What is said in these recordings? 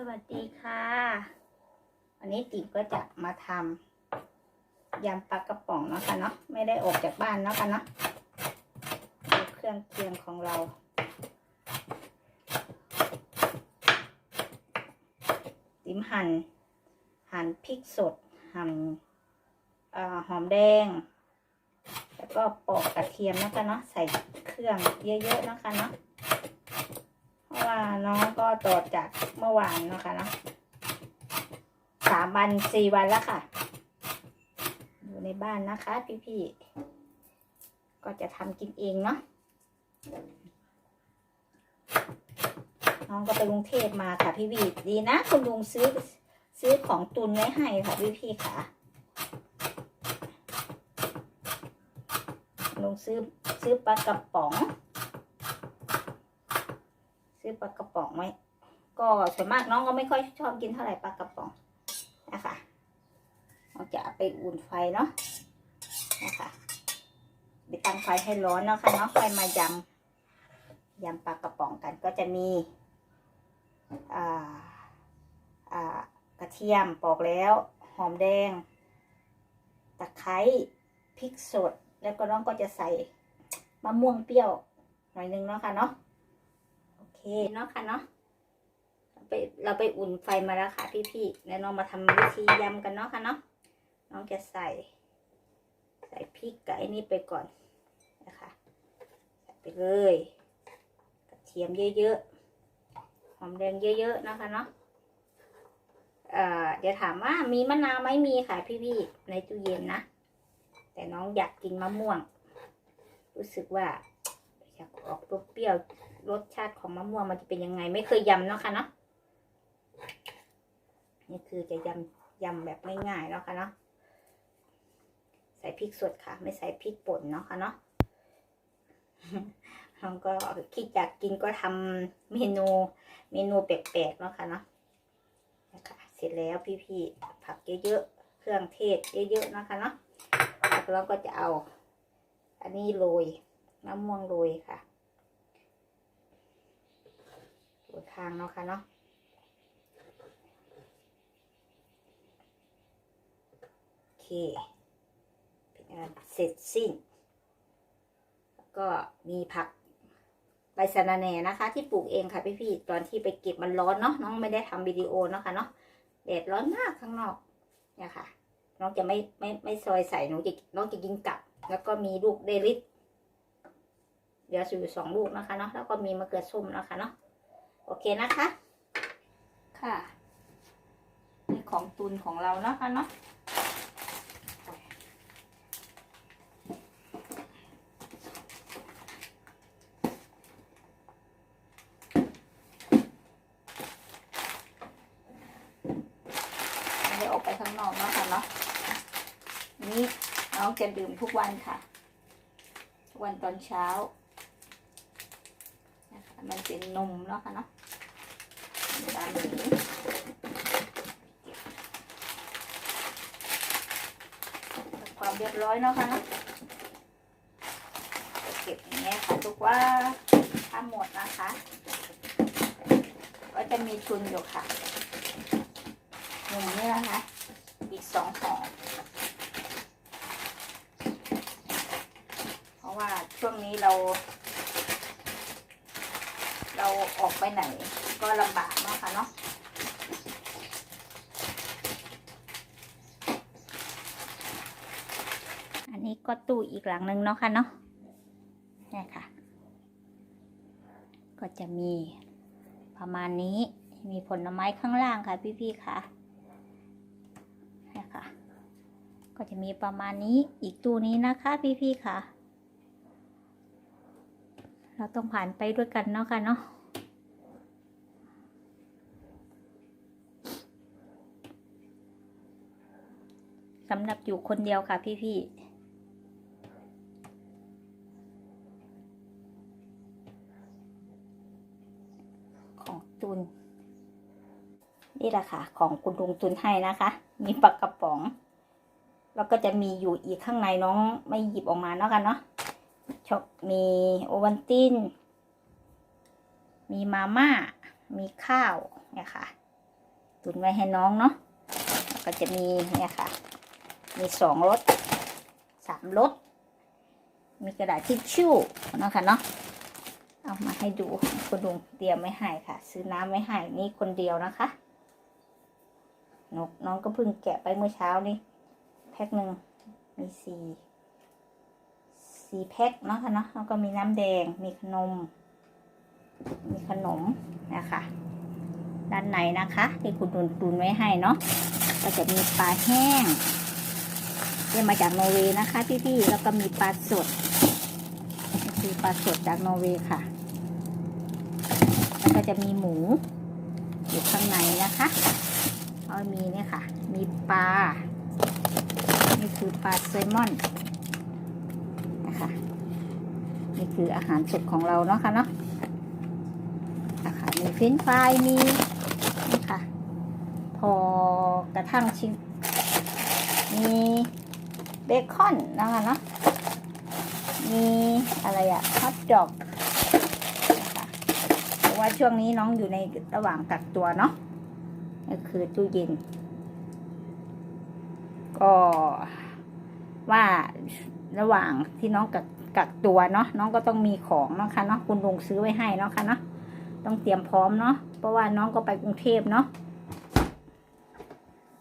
สวัสดีค่ะวันนี้ติ๋มก็จะมาทำยำปลากระป๋องเนาะค่ะเนาะไม่ได้ออกจากบ้านเนาะค่ะเนาะดูเครื่องเคียงของเราติ๋มหั่นหั่นพริกสดหั่นเอ่อหอมแดง แล้วก็ปอกกระเทียมนะคะเนาะใส่เครื่องเยอะๆนะคะเนาะ ว่าน้องก็ต่อจากเมื่อวานนะคะเนาะสามวันสี่วันแล้วค่ะ อยู่ในบ้านนะคะ พี่ๆก็จะทำกินเองเนาะน้องก็ไปกรุงเทพมาค่ะพี่วีดีนะคุณลุงซื้อซื้อของตุนไว้ให้ค่ะพี่พี่ค่ะลุงซื้อซื้อปลากระป๋อง ซื้อปลากระป๋องไว้ ก็ส่วนมากน้องก็ไม่ค่อยชอบกินเท่าไหร่ปลากระป๋องนะคะเราจะไปอุ่นไฟเนาะนะคะไปตั้งไฟให้ร้อนเนาะค่ะเนาะค่อยมายำยำปลากระป๋องกันก็จะมีอ่าอ่ากระเทียมปอกแล้วหอมแดง ตะไคร้พริกสด แล้วก็น้องก็จะใส่มะม่วงเปรี้ยวหน่อยนึงเนาะค่ะเนาะ เคเนาะค่ะเนาะเราไปเราไปอุ่นไฟมาแล้วค่ะพี่ๆแล้วน้องมาทำวิธียำกันเนาะค่ะเนาะน้องจะใส่ ใส่พริกกับไอ้นี่ไปก่อนนะคะใส่ไปเลยกระเทียมเยอะๆหอมแดงเยอะๆนะคะเนาะเอ่อเดี๋ยวถามว่ามีมะนาวไหมมีค่ะพี่ๆในตู้เย็นนะ แต่น้องอยากกินมะม่วง รู้สึกว่าอยากออกเปรี้ยว รสชาติของมะม่วงมันจะเป็นยังไง ไม่เคยยำเนาะค่ะเนาะนี่คือจะยำยำแบบง่ายๆเนาะค่ะเนาะใส่พริกสดค่ะ ไม่ใส่พริกป่นเนาะค่ะเนาะเราก็คิดอยากกินก็ทำเมนูเมนูแปลกๆเนาะค่ะเนาะนะคะเสร็จแล้วพี่ๆผักเยอะๆเครื่องเทศเยอะๆเนาะค่ะเนาะแล้วก็จะเอา อันนี้โรยมะม่วงโรยค่ะ โรยข้างเนาะค่ะเนาะโอเคเป็นอันเสร็จสิ้น แล้วก็มีผักใบสะระแหน่นะคะ ที่ปลูกเองค่ะพี่ๆตอนที่ไปเก็บมันร้อนเนาะน้องไม่ได้ทำวิดีโอเนาะค่ะเนาะแดดร้อนมากข้างนอกเนี่ยค่ะ น้องจะไม่ไม่ไม่ซอยใส่น้องจะน้องจะกินกลับ แล้วก็มีลูกเดลิสเดี๋ยวอยู่สองลูกนะคะเนาะแล้วก็มีมะเขือส้มนะคะเนาะ โอเคนะคะ ค่ะนี่ของตุนของเรานะคะเนาะไม่ได้ออกไปข้างนอกเนาะค่ะเนาะนี่น้องจะดื่มทุกวันค่ะ ทุกวันตอนเช้านะคะมันเป็นนมเนาะค่ะเนาะ ด้านนี้ความเรียบร้อยเนาะค่ะนะเก็บอย่างเงี้ยค่ะทุกว่าถ้าหมดนะคะ ก็จะมีทุนอยู่ค่ะหนึ่งนี่นะคะ อีกสองห่อเพราะว่าช่วงนี้เรา เราออกไปไหน ก็ลำบากเนาะค่ะเนาะอันนี้ก็ตู้อีกหลังหนึ่งเนาะค่ะเนาะนี่ค่ะ ก็จะมีประมาณนี้มีผลไม้ข้างล่างค่ะพี่ๆค่ะนี่ค่ะ ก็จะมีประมาณนี้อีกตู้นี้นะคะพี่ๆค่ะ เราต้องผ่านไปด้วยกันเนาะค่ะเนาะ สำหรับอยู่คนเดียวค่ะพี่ๆของตุน นี่แหละค่ะ ของคุณลุงตุนให้นะคะ มีปลากกระป๋อง แล้วก็จะมีอยู่อีกข้างในน้องไม่หยิบออกมาเนาะกันเนาะชอบมีโอวันติน มีมาม่า มีข้าวเนี่ยค่ะ ตุนไว้ให้น้องเนาะแล้วก็จะมีเนี่ยค่ะ มีสองรสสามรสมีกระดาษทิชชู่เนาะค่ะเนาะเอามาให้ดูคุณลุงเตรียมไว้ให้ค่ะ ซื้อน้ำไว้ให้นี่คนเดียวนะคะนกน้องก็เพิ่งแกะไปเมื่อเช้านี้แพ็คหนึ่งมีสี่สี่แพ็คเนาะค่ะเนาะแล้วก็มีน้ำแดงมีขนม มีขนมนะคะด้านในนะคะ ที่คุณตุนตุนไว้ให้เนาะก็จะมีปลาแห้ง มาจากนอร์เวย์นะคะพี่ๆแล้วก็มีปลาสดนี่คือปลาสดจากนอร์เวย์ค่ะ แล้วก็จะมีหมูอยู่ข้างในนะคะแล้วมีเนี่ยค่ะ มีปลา นี่คือปลาแซลมอนนะคะ นี่คืออาหารสดของเราเนาะค่ะเนาะนะคะมีเฟรนฟรายมีนี่ค่ะ พอกระทั่งชิ้นมี เบคอนนะคะเนาะมีอะไรอะฮอทดอกเพราะว่าช่วงนี้น้องอยู่ในระหว่างกักตัวเนาะก็คือตู้เย็น ก็ว่าระหว่างที่น้องกักกักตัวเนาะน้องก็ต้องมีของเนาะค่ะเนาะคุณลุงซื้อไว้ให้เนาะค่ะเนาะต้องเตรียมพร้อมเนาะเพราะว่าน้องก็ไปกรุงเทพเนาะ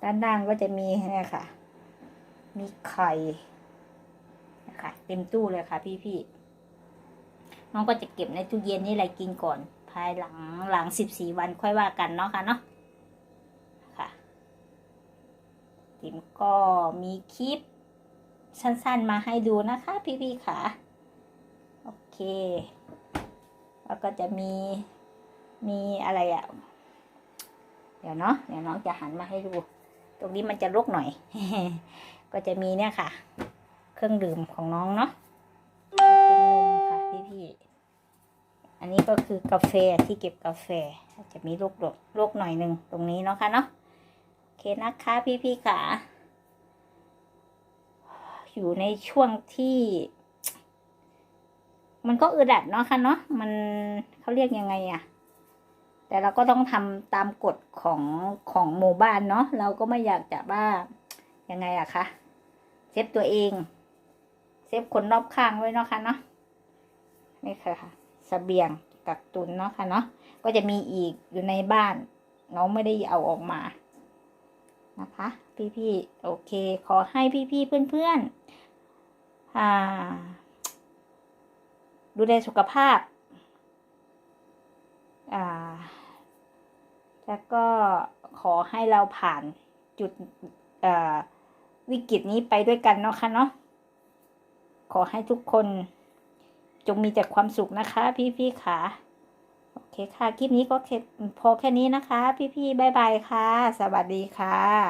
ด้านล่างก็จะมีเนี่ยค่ะ มีไข่นะคะเต็มตู้เลยค่ะ พี่ๆน้องก็จะเก็บในตู้เย็นนี่อะไรกินก่อน ภายหลังหลังสิบสี่วันค่อยว่ากันเนาะค่ะเนาะค่ะติมก็มีคลิปสั้นๆมาให้ดูนะคะ พี่ๆค่ะ โอเค แล้วก็จะมีมีอะไรอะ่ะ เดี๋ยวเนาะเดี๋ยวน้องจะหันมาให้ดู ตรงนี้มันจะรกหน่อย ก็จะมีเนี่ยค่ะ เครื่องดื่มของน้องเนาะเป็นนมค่ะพี่พี่ๆอันนี้ก็คือกาแฟที่เก็บกาแฟจะมีรกรกรกหน่อยหนึ่งตรงนี้เนาะค่ะเนาะโอเคนะคะพี่พี่ๆค่ะ อยู่ในช่วงที่ มันก็อึดอัดเนาะค่ะเนาะมันเขาเรียกยังไงอะ แต่เราก็ต้องทำตามกฎของของหมู่บ้านเนาะเราก็ไม่อยากจะว่ายังไงอะคะเซฟตัวเอง เซฟคนรอบข้างไว้เนาะค่ะเนาะนี่ค่ะสเสบียงกักตุนเนาะค่ะเนาะก็จะมีอีกอยู่ในบ้านน้องไม่ได้เอาออกมานะคะ พี่ๆโอเค ขอให้พี่ๆเพื่อนๆอ่า ดูแลสุขภาพ อ่า แล้วก็ขอให้เราผ่านจุดวิกฤตนี้ไปด้วยกันเนาะค่ะเนาะขอให้ทุกคนจงมีแต่ความสุขนะคะ พี่ๆค่ะโอเคค่ะ คลิปนี้ก็พอแค่นี้นะคะ พี่ๆบายบายค่ะ สวัสดีค่ะ